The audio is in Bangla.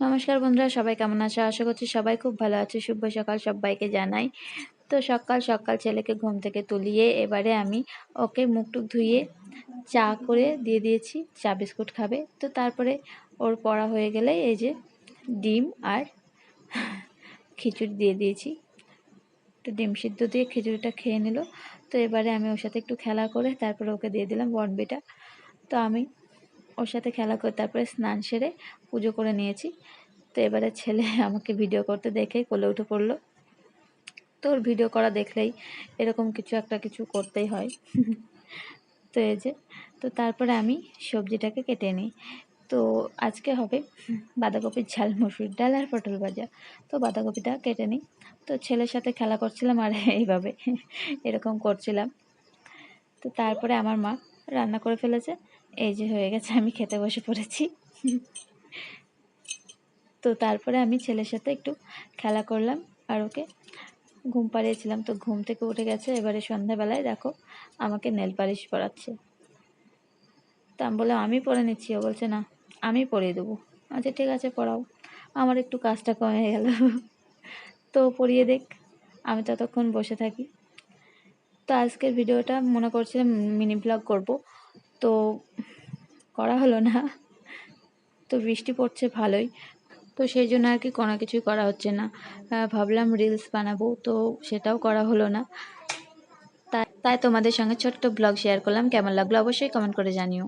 নমস্কার বন্ধুরা, সবাই কেমন আছো? আশা করছি সবাই খুব ভালো আছে। শুভ সকাল সবাইকে জানাই। তো সকাল সকাল ছেলেকে ঘুম থেকে তুলিয়ে এবারে আমি ওকে মুখ টুক ধুয়ে চা করে দিয়ে দিয়েছি। চা বিস্কুট খাবে। তো তারপরে ওর পড়া হয়ে গেলে এই যে ডিম আর খিচুড়ি দিয়ে দিয়েছি। তো ডিম সিদ্ধ দিয়ে খিচুড়িটা খেয়ে নিল। তো এবারে আমি ওর সাথে একটু খেলা করে তারপরে ওকে দিয়ে দিলাম বনবিটা। তো আমি ওর সাথে খেলা করে তারপরে স্নান সেরে পুজো করে নিয়েছি। তো এবারে ছেলে আমাকে ভিডিও করতে দেখেই কোলে উঠে পড়ল। তোর ভিডিও করা দেখলেই এরকম কিছু একটা কিছু করতেই হয়। তো এই যে, তো তারপরে আমি সবজিটাকে কেটে নিই। তো আজকে হবে বাঁধাকপির ঝাল, মসুর ডাল আর পটল ভাজা। তো বাঁধাকপিটা কেটে নিই। তো ছেলের সাথে খেলা করছিলাম আর এইভাবে এরকম করছিলাম। তো তারপরে আমার মা রান্না করে ফেলেছে। এই যে হয়ে গেছে, আমি খেতে বসে পড়েছি। তো তারপরে আমি ছেলের সাথে একটু খেলা করলাম, আর ওকে ঘুম পাড়িয়েছিলাম। তো ঘুম থেকে উঠে গেছে, এবারে সন্ধ্যাবেলায় দেখো আমাকে নেল পালিশ পরাচ্ছে। তা আমি বললাম, আমি পরে নিচ্ছি। ও বলছে, না, আমি পরিয়ে দেবো। আচ্ছা ঠিক আছে পড়াও আমার একটু কাজটা কমে গেল। তো পরিয়ে দেখ, আমি ততক্ষণ বসে থাকি। তো আজকের ভিডিওটা মনে করছিলাম মিনি ব্লগ করব। তো করা হলো না। তো বৃষ্টি পড়ছে ভালোই। তো সেই জন্য আর কি কোনো কিছুই করা হচ্ছে না। ভাবলাম রিলস বানাবো, তো সেটাও করা হলো না। তাই তাই তোমাদের সঙ্গে ছোট্ট ব্লগ শেয়ার করলাম। কেমন লাগল অবশ্যই কমেন্ট করে জানিও।